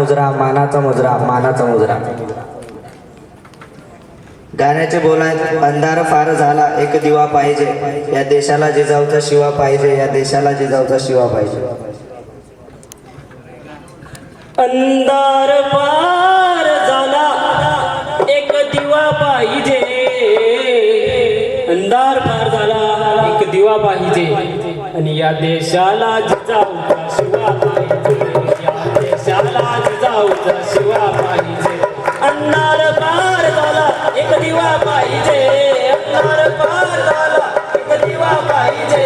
मुजरा मानाचा मुजरा मानाचा मुजरा. गाण्याचे बोल आहेत अंधार फार झाला एक दिवा पाहिजे. या देशाला जिजाऊचा शिवा पाहिजे या देशाला जिजाऊचा शिवा पाहिजे. अंधार पार झाला एक दिवा पाहिजे. अंधार पार झाला एक दिवा पाहिजे. आणि या देशाला जिजाऊचा शिवा पाहिजे. शिवा पाहिजे. अन्नार पार झाला एक दिवा पाहिजे. अन्नार पार झाला एक दिवा पाहिजे.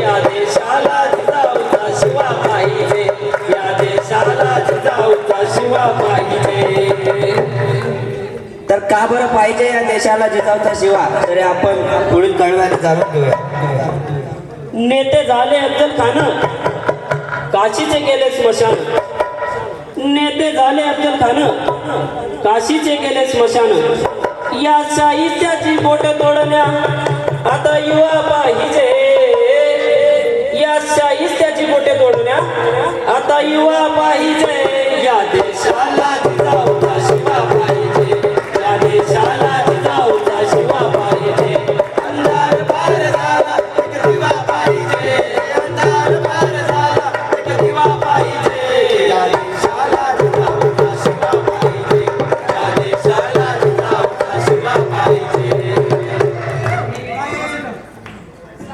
या देशाला जिजाऊचा शिवा पाहिजे. या देशाला जिजाऊचा शिवा पाहिजे. तर का बरं पाहिजे या देशाला जिजाऊचा शिवा? तरी आपण पुढील कळव्याने जाणून घेऊया. नेते झाले अफजल खान काशीचे गेले स्मशान. नेते झाले अफजल खान. काशीचे गेले स्मशान. या साहित्याची बोट तोडण्या. आता युवा पाहिजे. या साहित्याची बोटे तोडण्या. आता युवा पाहिजे. या देशाला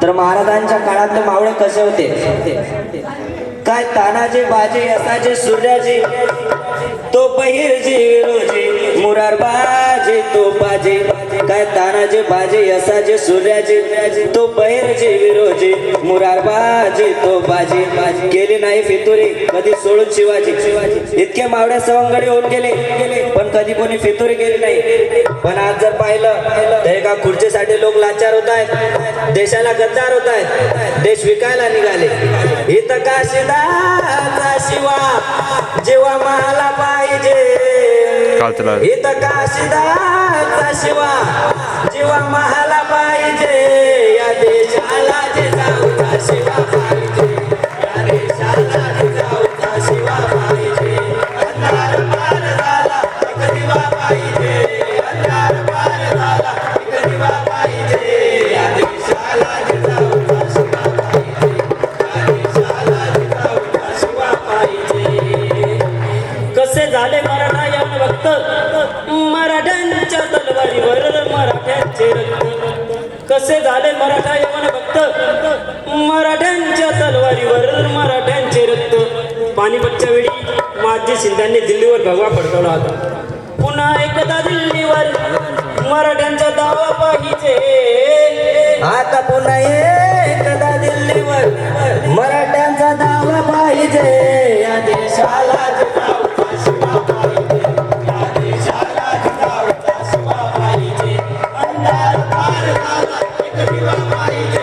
तर महाराजांच्या काळातले मावळे कसे होते? काय तानाजी बाजी असाचे सूर्याजी तो पहिरजी विरोजी मुरारबा बाजे तो बाजे काय तानाचे बाजे असाचे सूर्याचे तो पहिरजी विरोजी मुरार बाजे तो बाजे. केली नाही फितुरी कधी सोडून शिवाजी. इतके मावड्या सवंगडी होऊन गेले पण कधी कोणी फितुरी गेली नाही. पण आज जर पाहिलं तर एका खुर्चीसाठी लोक लाचार होत आहेत देशाला गद्दार होत आहेत देश विकायला निघाले. इथं काशीदाचा शिवा जेव्हा मला पाहिजे कालचला इथं काशीदाचा शिवा. जेव्हा महाला पाहिजे. या देशाला जिजाऊचा शिवा. झाले मराठा यवन भक्त. मराठ्यांच्या तलवारीवर मराठ्यांचे रक्त. कसे झाले मराठा यवन भक्त? मराठ्यांच्या तलवारीवर मराठ्यांचे रक्त. पानिपतच्या वेळी माझे शिंद्यांनी दिल्लीवर भगवा फडकवला होता. पुन्हा एकदा दिल्लीवर मराठ्यांचा दावा पाहिजे. आता पुन्हा एकदा दिल्लीवर मराठ्यांचा दावा पाहिजे. या देशाला Bye.